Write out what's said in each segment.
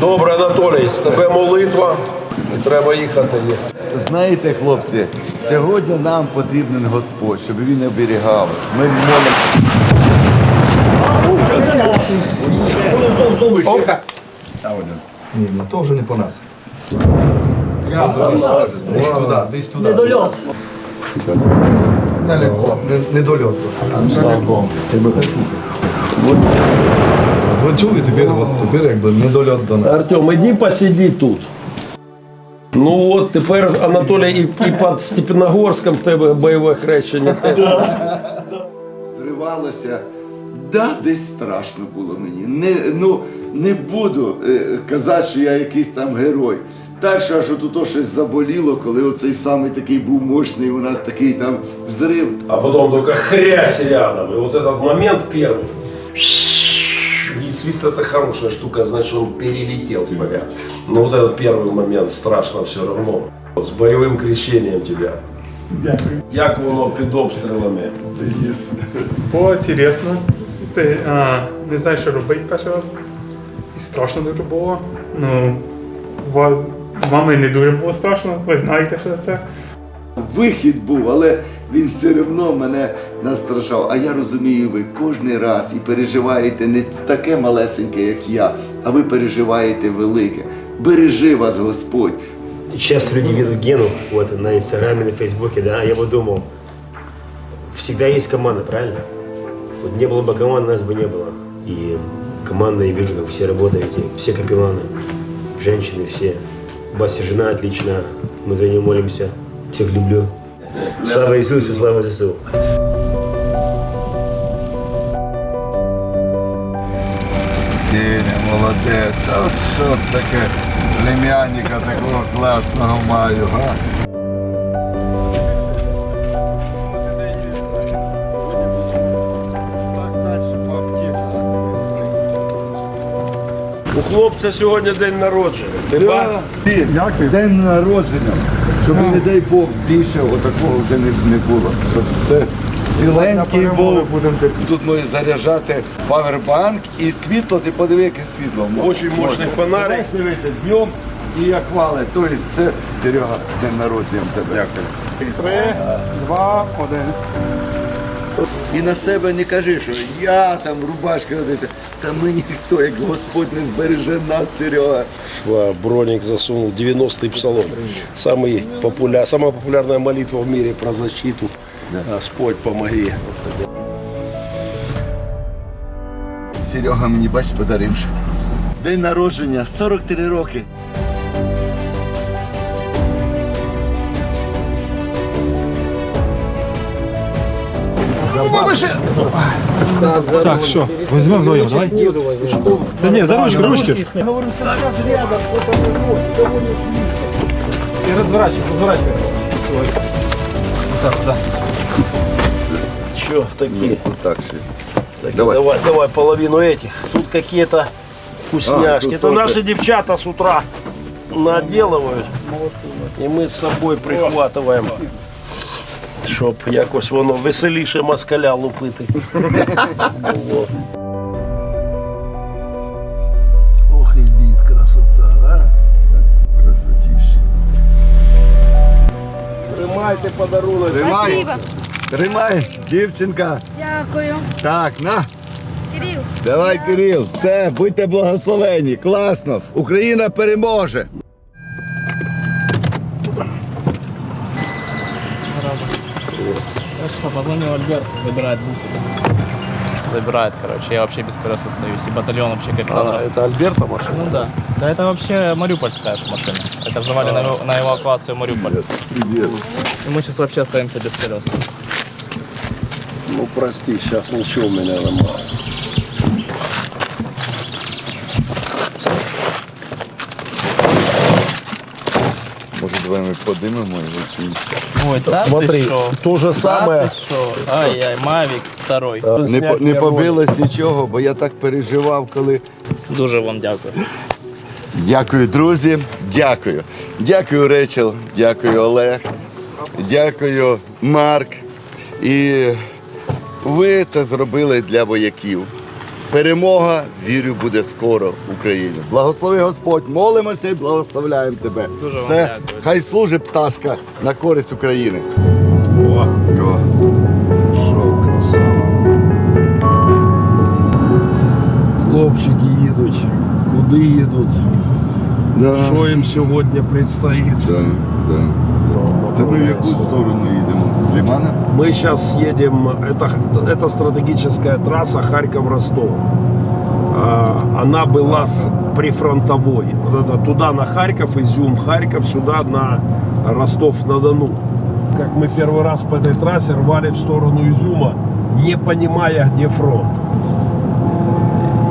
Добре, Анатолій, з тебе молитва. Треба їхати. Знаєте, хлопці, сьогодні нам потрібен Господь, щоб він оберігав. Ми молимо. Ні, ні, то вже не по нас. Десь туди, десь туди. Недольот. Далеко, не- недольот. Це би От ви чули, тепер, от, тепер якби недольот до нас. Артем, іди посиди тут. Ну от тепер Анатолій і, і під Степногорськом в тебе бойове хрещення теж. Зривалося. Да, десь страшно було мені. Не, ну, не буду е, казати, що я якийсь там герой. Так що аж тут щось заболіло, коли оцей самий такий був мощний, у нас такий там взрив. А потом только хрясь рядом. И вот этот момент первый И свист это хорошая штука, значит он перелетел снаряд. Но вот этот первый момент страшно все равно. С боевым крещением тебя. Дякую. Як воно під обстрілами? Було інтересно. Ти а, не знаєш, що робити перший раз. І страшно дуже було. Ну, ва- мамі не дуже було страшно, ви знаєте, що це. Вихід був, але він все одно мене настрашав. А я розумію, ви кожен раз і переживаєте не таке малесеньке, як я, а ви переживаєте велике. Бережи вас Господь. Часто люди видят Гену вот, на Инстаграме, на Фейсбуке, да, а я вот думал, всегда есть команда, правильно? Вот не было бы команды, нас бы не было. И команда, я вижу, как все работаете, все капелланы, женщины все. Бася жена отлично, мы за нее молимся. Всех люблю. Слава Ісусу, слава ЗСУ. Кеня, молодець. А от що таке племянника такого класного маю, га? Хлопця сьогодні день народження. Ти ба? День народження, щоб, не дай Бог, більше отакого вже не, не було. Щоб все ціленький був. Тут можна заряджати павербанк і світло, ти подиви, яке світло. Очень мощний фонарик. Дивіться, днем і як вали. Тобто це Серега, день народження в тебе. Дякую. Три, два, один. І на себе не кажи, що я там рубашки родився. Та ми ніхто, як Господь не збереже нас, Серега. В броник засунул 90-й псалом. Самый популя... Самая популярная молитва в мире про защиту. Господь, помоги. Серега мені, бач, подаривши. День народження, 43 роки. Так, що, візьмемо вдвоєм, давай? Та ні, за ручки, ручки. І розворачуй, розворачуй. Че такие? Так ще. Так, Давай. давай. давай, половину этих. Тут какие-то вкусняшки. А, тут Это тоже. наши девчата с утра наделывают. І ми з собою прихватуємо. Щоб якось воно веселіше москаля лупити. Було. Ох і від красота, а? Красотіше. Тримайте подарунок. Тримай, Спасибо. тримай, дівчинка. Дякую. Так, на. Кирил. Давай, Кирил, все, будьте благословені. Класно. Україна переможе. Позвонил Альберт, забирает бусы. Забирает, короче. Я вообще без колес остаюсь. И батальон вообще капитан. А, раз- это Альберта машина? Ну да. Да это вообще мариупольская ж машина. Это взывали на, эва- на эвакуацию Мариуполя. Привіт. И мы сейчас вообще остаемся без колес. Ну прости, сейчас ничего у меня нема. Може, давай ми подимемо його чи ні? Ой, да Смотри, ты шо? то же Да самое. шо? Ай-яй, Мавик второй. Не, по- не побилось нічого, бо я так переживав, коли. Дуже вам дякую. Дякую, друзі. Дякую. Дякую, Речел. Дякую, Олег. Дякую, Марк. І ви це зробили для вояків. Перемога, вірю, буде скоро в Україні. Благослови Господь, молимося і благословляємо тебе. Дуже вам Все, дякую. хай служить пташка на користь України. О, що красава. Хлопчики їдуть. Куди їдуть? Да, Що їм сьогодні предстоїть? да, да. Це ми в яку сторону їдемо? Лімана? Мы сейчас едем, это, это стратегическая трасса Харьков-Ростов. А, Она была с прифронтовой. Вот это туда на Харьков, Изюм, Харьков, сюда на Ростов-на-Дону. Как мы первый раз по этой трассе рвали в сторону Изюма, не понимая, где фронт.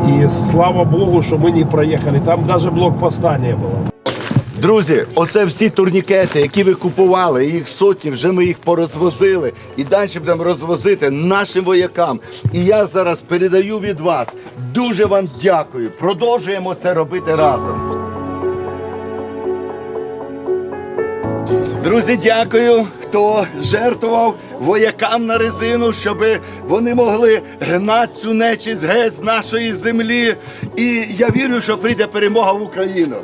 И слава богу, что мы не проехали. Там даже блокпоста не было. Друзі, оце всі турнікети, які ви купували, їх сотні, вже ми їх порозвозили і далі будемо розвозити нашим воякам. І я зараз передаю від вас. Дуже вам дякую. Продовжуємо це робити разом. Друзі, дякую, хто жертвував воякам на резину, щоб вони могли гнати цю нечість геть з нашої землі. І я вірю, що прийде перемога в Україну.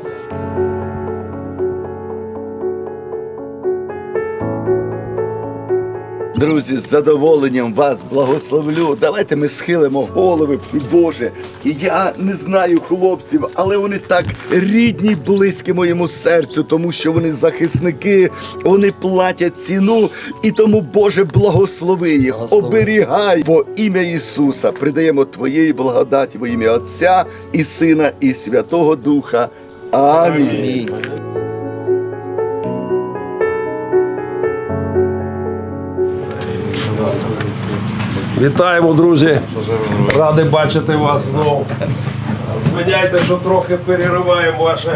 Друзі, з задоволенням вас благословлю. Давайте ми схилимо голови, Боже. Я не знаю хлопців, але вони так рідні, близькі моєму серцю, тому що вони захисники, вони платять ціну. І тому, Боже, благослови їх, оберігай во ім'я Ісуса. Придаємо Твоєї благодаті во ім'я Отця і Сина, і Святого Духа. Амінь. Вітаємо, друзі! Ради бачити вас знову. Звиняйте, що трохи перериваємо вашу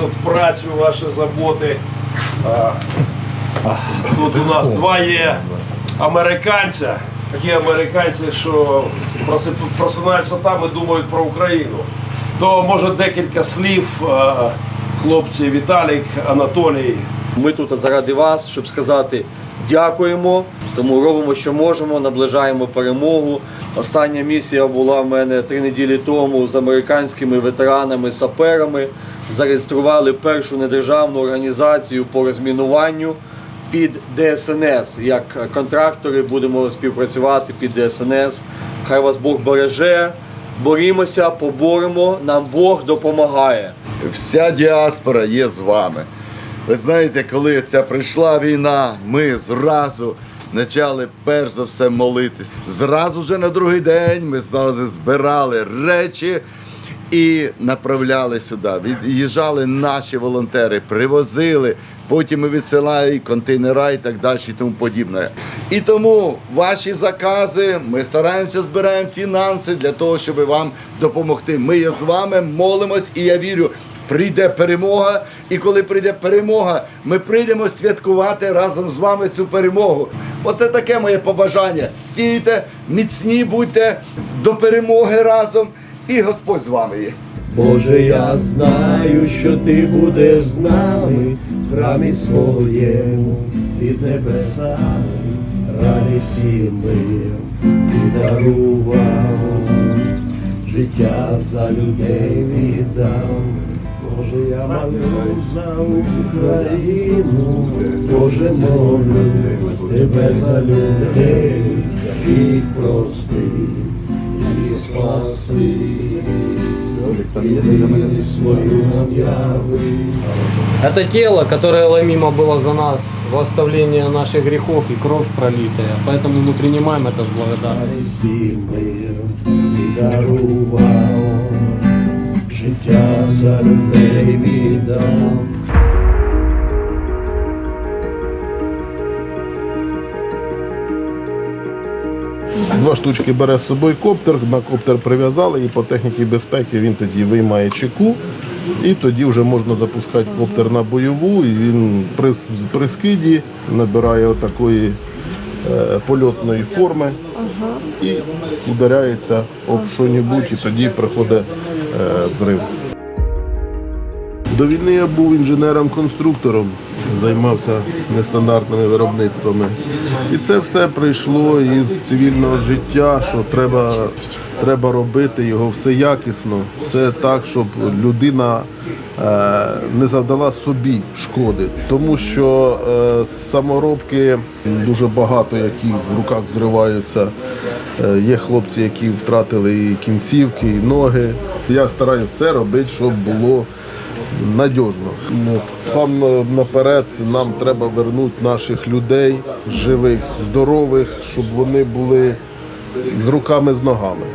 тут працю, ваші заботи. Тут у нас два є американця. Такі американці, що просинаються там і думають про Україну. То може декілька слів, хлопці Віталік, Анатолій. Ми тут заради вас, щоб сказати дякуємо. Тому робимо, що можемо, наближаємо перемогу. Остання місія була в мене три неділі тому з американськими ветеранами, саперами. Зареєстрували першу недержавну організацію по розмінуванню під ДСНС. Як контрактори будемо співпрацювати під ДСНС. Хай вас Бог береже. Борімося, поборемо. Нам Бог допомагає. Вся діаспора є з вами. Ви знаєте, коли ця прийшла війна, ми зразу почали перш за все молитись. Зразу же на другий день ми зразу збирали речі і направляли сюди. Від'їжджали наші волонтери, привозили. Потім ми відсилали контейнера і так далі, і тому подібне. І тому ваші закази, ми стараємося збираємо фінанси для того, щоб вам допомогти. Ми є з вами, молимось, і я вірю, прийде перемога. І коли прийде перемога, ми прийдемо святкувати разом з вами цю перемогу. Оце таке моє побажання. Стійте, міцні будьте до перемоги разом, і Господь з вами є. Боже, я знаю, що ти будеш з нами в храмі своєму під небесами, радість і мир ти дарував, життя за людей віддав. Боже, я молю за Україну, Боже, молю тебе за людей, їх прости і спаси. И свою нам яви. Это тело, которое ломимо было за нас, в оставление наших грехов и кровь пролитая. Поэтому мы принимаем это с благодарностью. життя за людей віддав. Два штучки бере з собою коптер, на коптер прив'язали і по техніці безпеки він тоді виймає чеку. І тоді вже можна запускати коптер на бойову, і він при, при скиді набирає отакої е, польотної форми і ударяється об що-небудь, і тоді приходить взрив. До війни я був інженером-конструктором, займався нестандартними виробництвами. І це все прийшло із цивільного життя, що треба, треба робити його все якісно, все так, щоб людина е, не завдала собі шкоди. Тому що е, саморобки дуже багато, які в руках зриваються. Е, Є хлопці, які втратили і кінцівки, і ноги. Я стараюся все робити, щоб було надіжно. Ну, Сам на- наперед нам треба вернути наших людей живих, здорових, щоб вони були з руками, з ногами.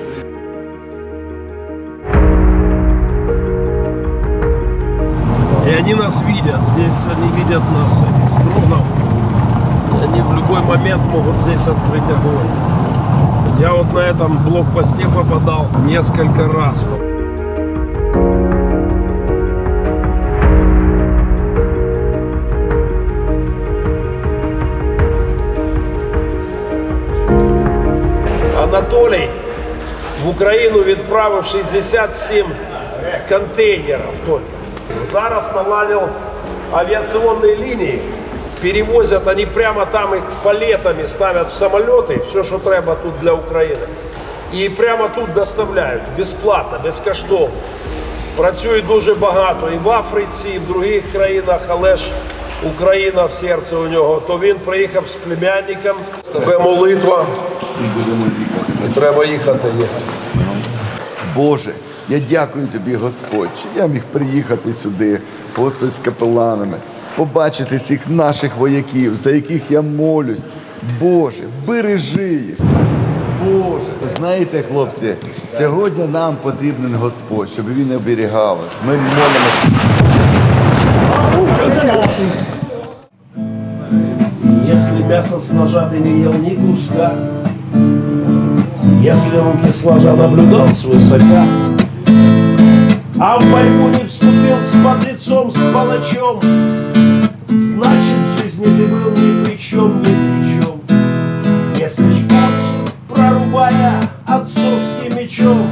И они нас видят. Здесь они видят нас с этих с дронов. И они в любой момент могут здесь открыть огонь. Я вот на этом блокпосте попадал несколько раз. Анатолій в Україну відправив 67 контейнерів тільки. Зараз наладив авіаційні лінії. Перевозять, вони прямо там їх палетами ставлять в самоліти, все, що треба тут для України. І прямо тут доставляють безплатно, безкоштовно. Працює дуже багато і в Африці, і в інших країнах, але ж Україна в серці у нього. То він приїхав з племянником. Тебе молитва. Треба їхати. Боже, я дякую тобі, Господь, що я міг приїхати сюди, Господь, з капеланами, побачити цих наших вояків, за яких я молюсь. Боже, бережи їх. Боже, знаєте, хлопці, сьогодні нам потрібен Господь, щоб він оберігав. Ми молимося. Мясо с ножа ты не ел ни куска, Если руки сложа наблюдал свысока, А в борьбу не вступил с подлецом, с палачом, Значит, в жизни ты был ни при чем, ни при чем. Если путь, прорубая отцовским мечом,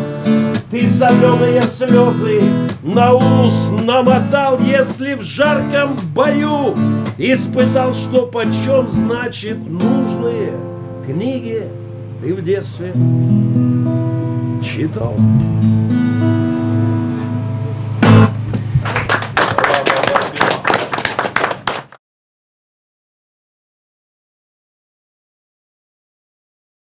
соленые слезы на ус намотал, если в жарком бою испытал, что почем значит нужные книги ты в детстве читал.